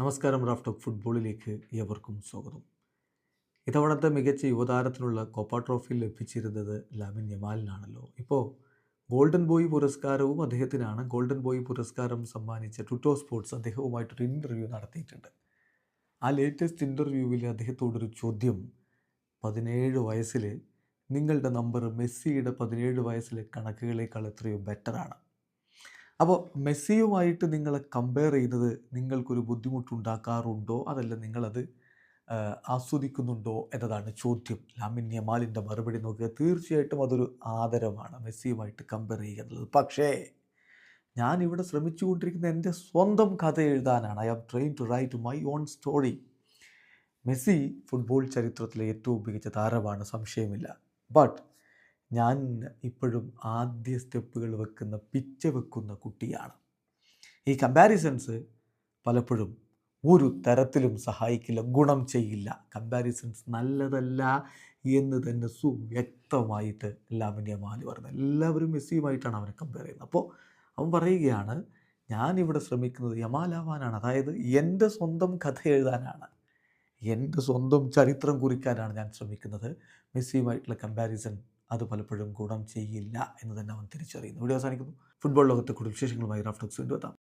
നമസ്കാരം Raf talk ഫുട്ബോളിലേക്ക് ഏവർക്കും സ്വാഗതം. ഇത്തവണത്തെ മികച്ച യുവതാരത്തിനുള്ള കോപ്പ ട്രോഫി ലഭിച്ചിരുന്നത് ലാമിൻ യമാലിനാണല്ലോ. ഇപ്പോൾ ഗോൾഡൻ ബോയ് പുരസ്കാരവും അദ്ദേഹത്തിനാണ്. ഗോൾഡൻ ബോയ് പുരസ്കാരം സമ്മാനിച്ച ടുട്ടോ സ്പോർട്സ് അദ്ദേഹവുമായിട്ടൊരു ഇന്റർവ്യൂ നടത്തിയിട്ടുണ്ട്. ആ ലേറ്റസ്റ്റ് ഇന്റർവ്യൂവിൽ അദ്ദേഹത്തോടൊരു ചോദ്യം. പതിനേഴ് വയസ്സിൽ നിങ്ങളുടെ നമ്പർ മെസ്സിയുടെ പതിനേഴ് വയസ്സിലെ കണക്കുകളേക്കാൾ എത്രയോ ബെറ്ററാണ്? അപ്പോൾ മെസ്സിയുമായിട്ട് നിങ്ങളെ കമ്പയർ ചെയ്യുന്നത് നിങ്ങൾക്കൊരു ബുദ്ധിമുട്ടുണ്ടാക്കാറുണ്ടോ? അതല്ല നിങ്ങളത് ആസ്വദിക്കുന്നുണ്ടോ എന്നതാണ് ചോദ്യം. ലാമിൻ യമാലിന്റെ മറുപടി നോക്കുക. തീർച്ചയായിട്ടും അതൊരു ആദരവാണ് മെസ്സിയുമായിട്ട് കമ്പയർ ചെയ്യുക എന്നുള്ളത്. പക്ഷേ ഞാൻ ഇവിടെ ശ്രമിച്ചുകൊണ്ടിരിക്കുന്ന എന്റെ സ്വന്തം കഥ എഴുതാനാണ്. I am train to write my own story Messi football ചരിത്രത്തിലെ ഏറ്റവും മികച്ച താരമാണ്. സംശയമില്ല. ബട്ട് ഞാൻ ഇപ്പോഴും ആദ്യ സ്റ്റെപ്പുകൾ വെക്കുന്ന പിച്ച വെക്കുന്ന കുട്ടിയാണ്. ഈ കമ്പാരിസൺസ് പലപ്പോഴും ഒരു തരത്തിലും സഹായിക്കില്ല ഗുണം ചെയ്യില്ല. കമ്പാരിസൺസ് നല്ലതല്ല എന്ന് തന്നെ സുവ്യക്തമായിട്ട് ലാമിന്റെ മാലി പറയുന്നത് എല്ലാവരും മെസ്സിയുമായിട്ടാണ് അവനെ കമ്പയർ ചെയ്യുന്നത്. അപ്പോൾ അവൻ പറയുകയാണ് ഞാനിവിടെ ശ്രമിക്കുന്നത് യമാലാവാനാണ്. അതായത് എന്റെ സ്വന്തം കഥ എഴുതാനാണ്. എന്റെ സ്വന്തം ചരിത്രം കുറിക്കാനാണ് ഞാൻ ശ്രമിക്കുന്നത്. മെസ്സിയുമായിട്ടുള്ള കമ്പാരിസൺ അത് പലപ്പോഴും ഗുണം ചെയ്യില്ല എന്ന് തന്നെ അവൻ തിരിച്ചറിയുന്നു. വീഡിയോ അവസാനിക്കുന്നു. ഫുട്ബോൾ ലോകത്തെ കൂടുതൽ വിശേഷങ്ങളുമായി റാഫ്റ്റോക്സ് വീണ്ടും എത്താം.